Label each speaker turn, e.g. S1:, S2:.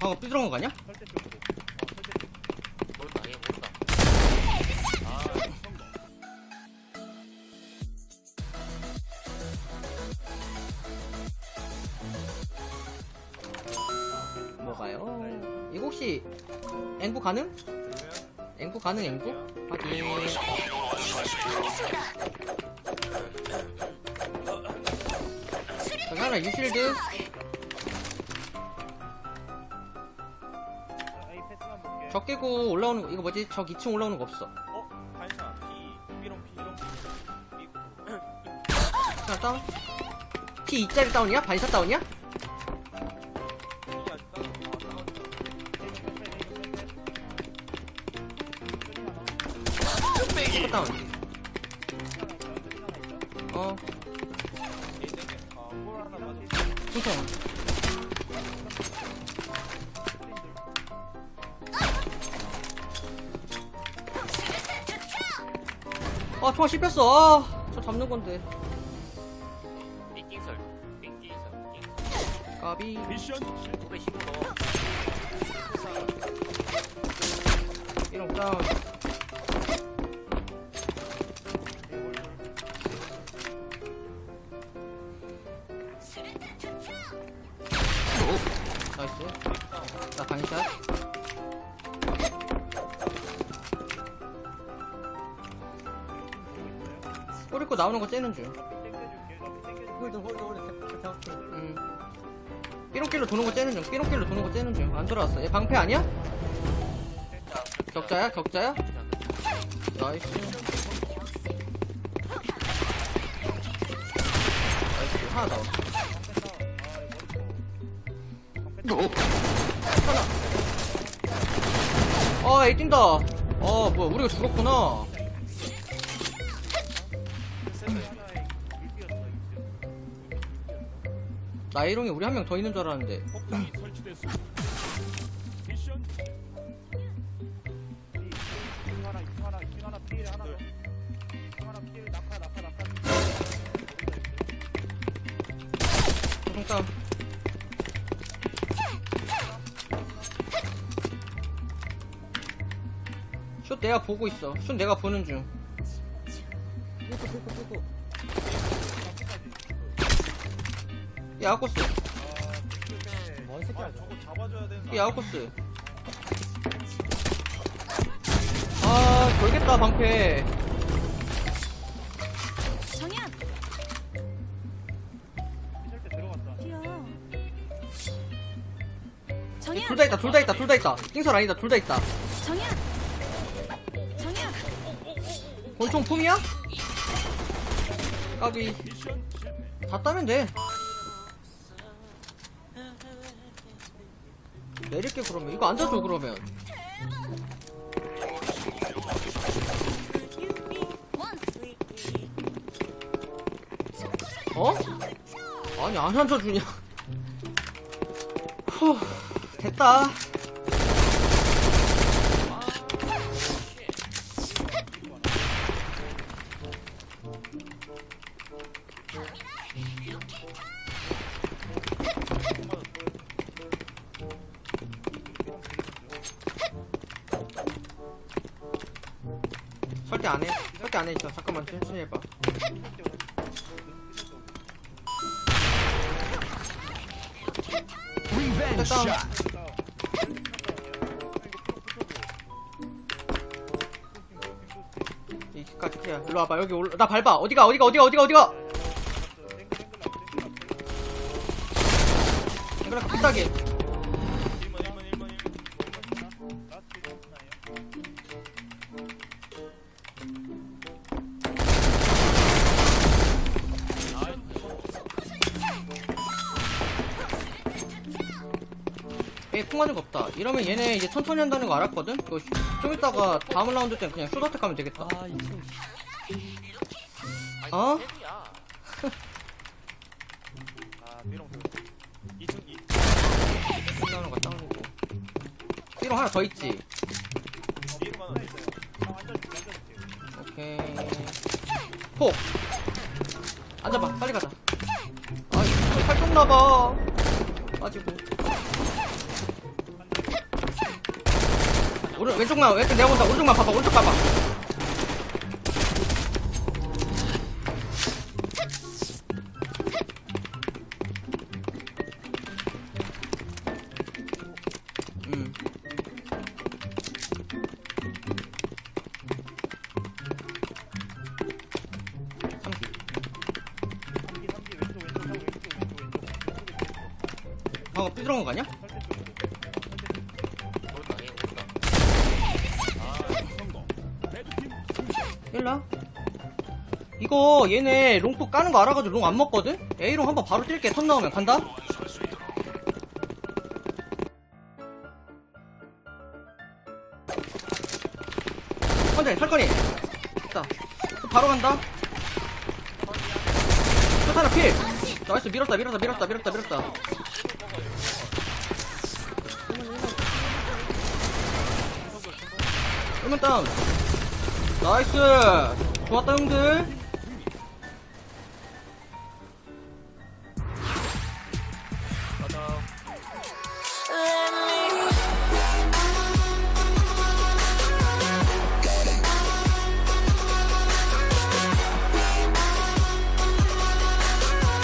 S1: 방금 삐뚤어간 거 아니야?
S2: 설대 쪽으로. 어, 설대 쪽.
S3: 모른다 얘 모른다
S1: 뭐가요? 이거 혹시 앵부 가능? 앵부 가능 앵부? 확인 하나 유실드 깨고 올라오는 거 이거 뭐지? 적 2층 올라오는 거 없어
S2: 어? 피. 삐롱 피. 삐롱 피.
S1: 하나 다운 T 2짜리 다운이야? 반사 다운이야?
S2: 피 아직 따로. 아, 따로.
S1: 슈퍼 다운
S2: 어얘 땡겨. 아, 골 하나 맞아.
S1: 충성 아 총알 씹혔어. 아저 잡는 건데.
S3: 띵띵설 띵띵설
S1: 까비.
S4: 미션 실패.
S3: 515도
S1: 이런 다운. 나이스. 나 반샷 꼬리꼬 나오는 거 째는 중
S2: 홀드 홀드 홀드 잡고.
S1: 음. 삐롱길로 도는 거 째는 중 삐롱길로 도는 거 째는 중 안 돌아왔어 얘 방패 아니야? 격자야 격자야? 나이스 나이스 하나 더 어, 에이 뛴다. 어, 뭐야, 우리가 죽었구나. 나이롱이 우리 한 명 더 있는 줄 알았는데. 소송싸움. 슛 내가 보고 있어. 슛 내가 보는 중. 야, 아코스.
S2: 뭔 새끼야, 저거 잡아줘야 되는
S1: 야, 아코스. 아, 돌겠다, 방패.
S5: 정현
S2: 때 들어갔다.
S5: 뛰어 정현
S1: 둘다 있다, 둘 다 있다, 둘 다 있다. 띵설 아니다, 둘 다 있다.
S5: 정현 정현
S1: 권총 품이야? 까비. 다 따면 돼. 내릴게 그러면 이거 앉아줘 그러면 어? 아니 안 앉아주냐 후 됐다 설대 안해. 설대 안해 있어 잠깐만 천천히 해봐. 샷. 이까지 그래 일로 와봐. 여기 올라 나 밟아. 어디가 어디가 어디가 어디가 어디가? 이거랑 비싸 얘 풍하는 거 없다. 이러면 얘네 이제 천천히 한다는 거 알았거든? 이거 슈- 좀 이따가 다음 라운드 때는 그냥 슈더택 하면 되겠다.
S3: 아니
S1: 어?
S3: 야
S2: 아, 2층, 2
S1: 끝나는 거 다운이고 하나 더 있지?
S2: 있어요. 아.
S1: 오케이. 폭 앉아봐. 빨리 가자. 아이 팔 좁나봐 빠지고 오른, 왼쪽만 왼쪽 내가 본다 오른쪽만 봐봐 오른쪽 봐봐 음. 삼기.
S2: 삼기 삼기 왼쪽 왼쪽 형 왼쪽 왼쪽 왼쪽 왼쪽에 있어.
S1: 방금 삐들어간 거 아니야? 일라 이거 얘네 롱폭 까는 거 알아가지고 롱 안 먹거든? A롱 한번 바로 뛸게 턴 나오면. 간다? 컨대 설거니 됐다. 바로 간다. 첫 하나 필. 나이스 밀었다 밀었다 밀었다 밀었다 밀었다. 일문 다운 나이스! 좋았다 형들